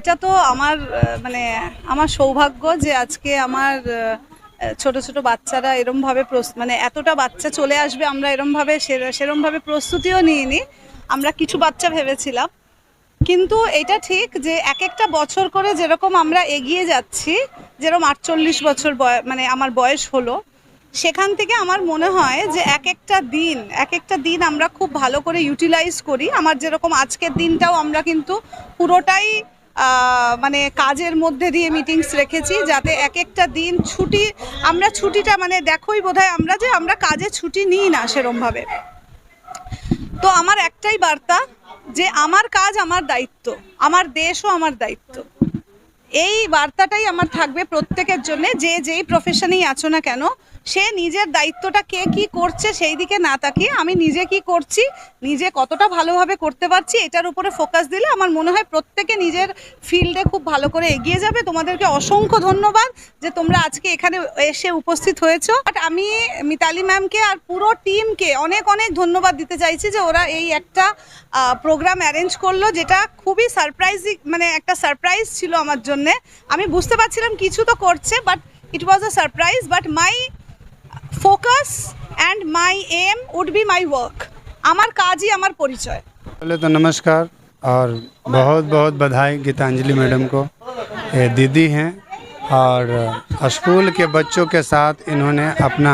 এটা তো আমার মানে আমার সৌভাগ্য যে আজকে আমার ছোট ছোট বাচ্চারা এরমভাবে মানে এতটা বাচ্চা চলে আসবে, আমরা এরমভাবে সেরমভাবে প্রস্তুতিও নিইনি। আমরা কিছু বাচ্চা ভেবেছিলাম। কিন্তু এটা ঠিক যে এক একটা বছর করে যেরকম আমরা এগিয়ে যাচ্ছি, যেরকম আটচল্লিশ বছর মানে আমার বয়স হলো, সেখান থেকে আমার মনে হয় যে এক একটা দিন এক একটা দিন আমরা খুব ভালো করে ইউটিলাইজ করি। আমার যেরকম আজকের দিনটাও আমরা কিন্তু পুরোটাই মানে কাজের মধ্যে দিয়ে মিটিংস রেখেছি যাতে এক একটা দিন ছুটি, আমরা ছুটিটা মানে দেখোই বোধহয় আমরা যে আমরা কাজে ছুটি নিই না সেরমভাবে। তো আমার একটাই বার্তা যে আমার কাজ আমার দায়িত্ব, আমার দেশও আমার দায়িত্ব। এই বার্তাটাই আমার থাকবে প্রত্যেকের জন্য, যে যেই প্রফেশনেই আছো না কেন সে নিজের দায়িত্বটা কে কি করছে সেই দিকে না তাকিয়ে আমি নিজে কি করছি, নিজে কতটা ভালোভাবে করতে পারছি এটার উপরে ফোকাস দিলে আমার মনে হয় প্রত্যেকে নিজের ফিল্ডে খুব ভালো করে এগিয়ে যাবে। তোমাদেরকে অসংখ্য ধন্যবাদ যে তোমরা আজকে এখানে এসে উপস্থিত হয়েছো। বাট আমি মিতালি ম্যামকে আর পুরো টিমকে অনেক অনেক ধন্যবাদ দিতে চাইছি যে ওরা এই একটা প্রোগ্রাম অ্যারেঞ্জ করল যেটা খুবই সারপ্রাইজিং মানে একটা সারপ্রাইজ ছিল আমার জন্যে। আমি বুঝতে পারছিলাম কিছু তো করছে but it was a surprise but my focus and my aim would be my work আমার কাজই আমার পরিচয় पहले तो नमस्कार और बहुत बहुत बधाई गीतांजलि मैडम को ये दीदी हैं और स्कूल के बच्चों के साथ इन्होंने अपना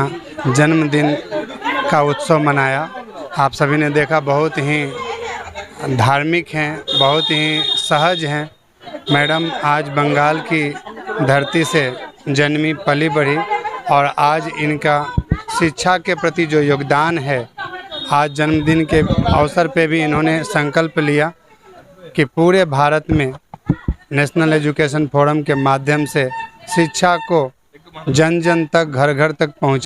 जन्मदिन का उत्सव मनाया आप सभी ने देखा बहुत ही धार्मिक हैं बहुत ही सहज हैं मैडम आज बंगाल की धरती से जन्मी पली बढ़ी और आज इनका शिक्षा के प्रति जो योगदान है, आज जन्मदिन के अवसर पे भी इन्होंने संकल्प लिया कि पूरे भारत में नेशनल एजुकेशन फोरम के माध्यम से शिक्षा को जन जन तक, घर घर तक पहुँच